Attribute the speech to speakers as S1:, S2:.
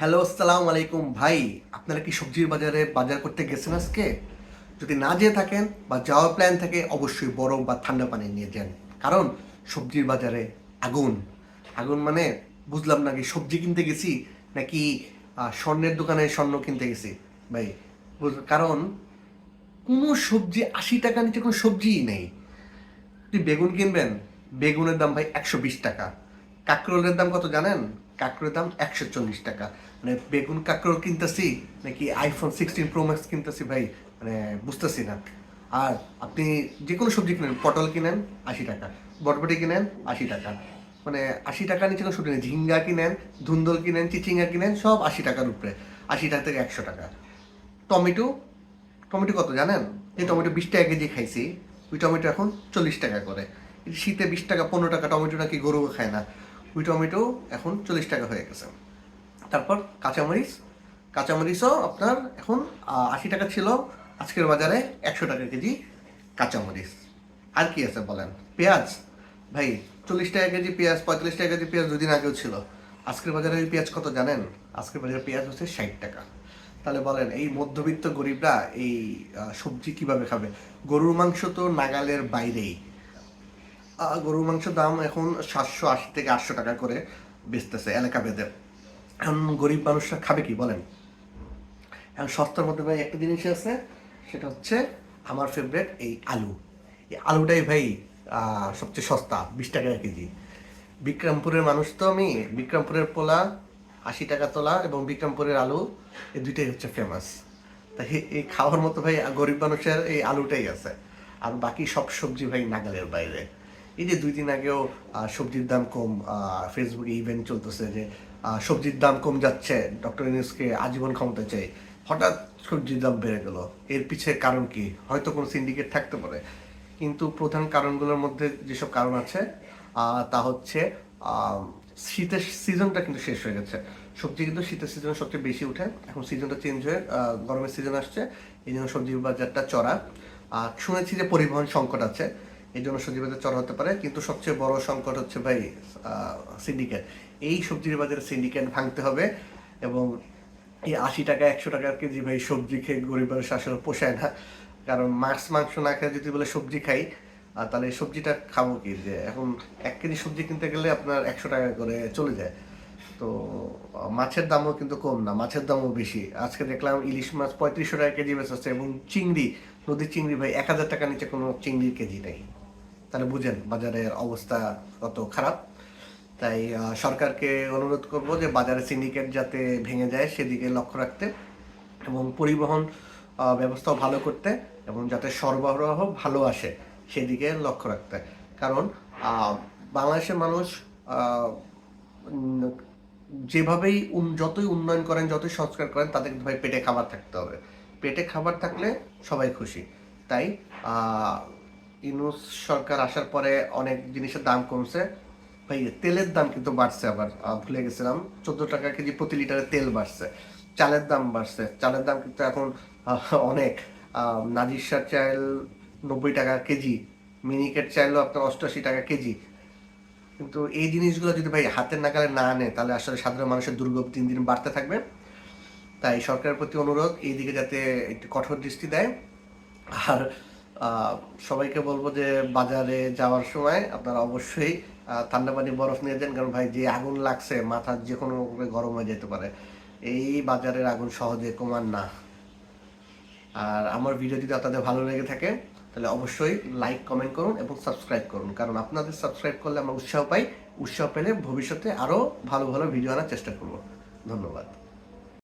S1: Hello, আসসালামু আলাইকুম। ভাই, আপনারা কি সবজির বাজারে বাজার করতে গেছেন আজকে? যদি না যেয়ে থাকেন বা যাওয়ার প্ল্যান থাকে, অবশ্যই বরফ বা ঠান্ডা পানি নিয়ে যান। কারণ সবজির বাজারে আগুন। আগুন মানে বুঝলাম না কি সবজি কিনতে গেছি, নাকি স্বর্ণের দোকানে স্বর্ণ কিনতে গেছি? ভাই কারণ কোনো সবজি আশি টাকা নিচে কোনো সবজিই নেই। তুই বেগুন কিনবেন, বেগুনের দাম ভাই একশো বিশ টাকা। কাঁকরোলের দাম কত জানেন? কাঁকরোলের দাম একশো চল্লিশ টাকা। মানে বেগুন কাঁকরোল কিনতেছি, নাকি আইফোন সিক্সটিন প্রো ম্যাক্স কিনতেছি ভাই মানে বুঝতেছি না। আর আপনি যে কোনো সবজি কিনেন, পটল কিনেন, আশি টাকা। বটবটি কিনেন, আশি টাকা। মানে আশি টাকা নিচে কোনো সবজি নেই। ঝিঙ্গা কিনেন, ধুন্দল কিনেন, চিচিঙ্গা কিনেন, সব আশি টাকার উপরে। আশি টাকা থেকে একশো টাকা। টমেটো টমেটো কত জানেন? এই টমেটো বিশ টাকা কেজি খাইছি। ওই টমেটো এখন চল্লিশ টাকা করে। শীতে বিশ টাকা, পনেরো টাকা টমেটো নাকি গরু খায় না। ওই টমেটো এখন চল্লিশ টাকা হয়ে গেছে। তারপর কাঁচামরিচ, কাঁচামরিচও আপনার এখন আশি টাকা ছিল, আজকের বাজারে একশো টাকা কেজি কাঁচামরিচ। আর কি আছে বলেন? পেঁয়াজ, ভাই, চল্লিশ টাকা কেজি পেঁয়াজ, পঁয়তাল্লিশ টাকা কেজি পেঁয়াজ দুদিন আগেও ছিল। আজকের বাজারে পেঁয়াজ কত জানেন? আজকের বাজারে পেঁয়াজ হচ্ছে ষাট টাকা। তাহলে বলেন, এই মধ্যবিত্ত গরিবরা এই সবজি কীভাবে খাবে? গরুর মাংস তো নাগালের বাইরেই। গরুর মাংস দাম এখন সাতশো আশি থেকে আটশো টাকা করে বেচতেছে এলাকা ভেদে। এখন গরিব মানুষরা খাবে কি, বলেন? এখন সস্তার মধ্যে ভাই একটা জিনিস আছে, সেটা হচ্ছে আমার ফেভারিট এই আলু। এই আলুটাই ভাই সবচেয়ে সস্তা, বিশ টাকা কেজি। বিক্রমপুরের মানুষ তো আমি, বিক্রমপুরের পোলা, আশি টাকা তোলা এবং বিক্রমপুরের আলু, এই দুইটাই হচ্ছে ফেমাস তাই এই খাওয়ার মতো ভাই গরিব মানুষের এই আলুটাই আছে। আর বাকি সব সবজি ভাই নাগালের বাইরে। এই যে দুই দিন আগেও সবজির দাম কম ফেসবুকে ইভেন্ট চলতেছে যে সবজির দাম কম যাচ্ছে ডক্টর ইউনুসকে আজীবন ক্ষমতা চাই। হঠাৎ সবজির দাম বেড়ে গেল। এর পিছে কারণ কি? হয়তো কোনো সিন্ডিকেট থাকতে পারে। কিন্তু প্রধান কারণগুলোর মধ্যে যেসব কারণ আছে তা হচ্ছে শীতের সিজনটা কিন্তু শেষ হয়ে গেছে। সবজি কিন্তু শীতের সিজনে সবচেয়ে বেশি উঠে। এখন সিজনটা চেঞ্জ হয়ে গরমের সিজন আসছে। এই জন্য সবজির বাজারটা চড়া। আর শুনেছি যে পরিবহন সংকট আছে। এই জন্য সবজি বাজার চড়া হতে পারে, কিন্তু সবচেয়ে বড় সংকট হচ্ছে ভাই সিন্ডিকেট এই সবজির বাজারে সিন্ডিকেট ভাঙতে হবে এবং এই আশি টাকা, একশো টাকার কেজি ভাই সবজি খেয়ে গরিব মানুষ আসলে পোষায় না। কারণ মাছ, মাংস না খেয়ে যদি বলে সবজি খাই তাহলে সবজিটা খাব কি? যে এখন এক কেজি সবজি কিনতে গেলে আপনার একশো টাকা করে চলে যায়। তো, মাছের দামও কিন্তু কম না, মাছের দামও বেশি। আজকে দেখলাম ইলিশ মাছ পঁয়ত্রিশশো টাকা কেজি বেচেছে এবং চিংড়ি, নদীর চিংড়ি ভাই এক হাজার টাকার নিচে কোনো চিংড়ির কেজি নেই। তাহলে বুঝেন বাজারের অবস্থা কত খারাপ। তাই সরকারকে অনুরোধ করব যে বাজারে সিন্ডিকেট যাতে ভেঙে যায় সেদিকে লক্ষ্য রাখতে এবং পরিবহন আহ, ব্যবস্থাও ভালো করতে এবং যাতে সরবরাহ ভালো আসে সেদিকে লক্ষ্য রাখতে। কারণ বাংলাদেশের মানুষ যেভাবেই যতই উন্নয়ন করেন যতই সংস্কার করেন তাদের ভাই পেটে খাবার থাকতে হবে। পেটে খাবার থাকলে সবাই খুশি। তাই আহ, ইউনুস সরকার আসার পরে অনেক জিনিসের দাম কমছে। ভাই তেলের দাম কিন্তু বাড়ছে আবার। ভুলে গেছিলাম। চোদ্দ টাকা কেজি প্রতি লিটারে তেল বাড়ছে। চালের দাম বাড়ছে। চালের দাম কিন্তু এখন অনেক। নাজিরশার চাল নব্বই টাকা কেজি। মিনিকেট চাইলেও আপনার অষ্টআশি টাকা কেজি। কিন্তু এই জিনিসগুলো যদি ভাই হাতের নাগালে না আনে তাহলে আসলে সাধারণ মানুষের দুর্ভোগ দিন দিন বাড়তে থাকবে। তাই সরকারের প্রতি অনুরোধ এই দিকে যাতে একটু কঠোর দৃষ্টি দেয়। আর সবাইকে বলব যে বাজারে যাওয়ার সময় আপনারা অবশ্যই ঠান্ডা পানি বরফ নিয়ে যান, কারণ ভাই যে আগুন লাগছে, মাথা যে কোনো গরম হয়ে যেতে পারে। এই বাজারের আগুন সহজে কমান না। আর আমার ভিডিও যদি আপনাদের ভালো লেগে থাকে, তাহলে অবশ্যই লাইক কমেন্ট করুন এবং সাবস্ক্রাইব করুন। কারণ আপনাদের সাবস্ক্রাইব করলে আমরা উৎসাহ পাই, উৎসাহ পেলে ভবিষ্যতে আরও ভালো ভালো ভিডিও আনার চেষ্টা করব। ধন্যবাদ।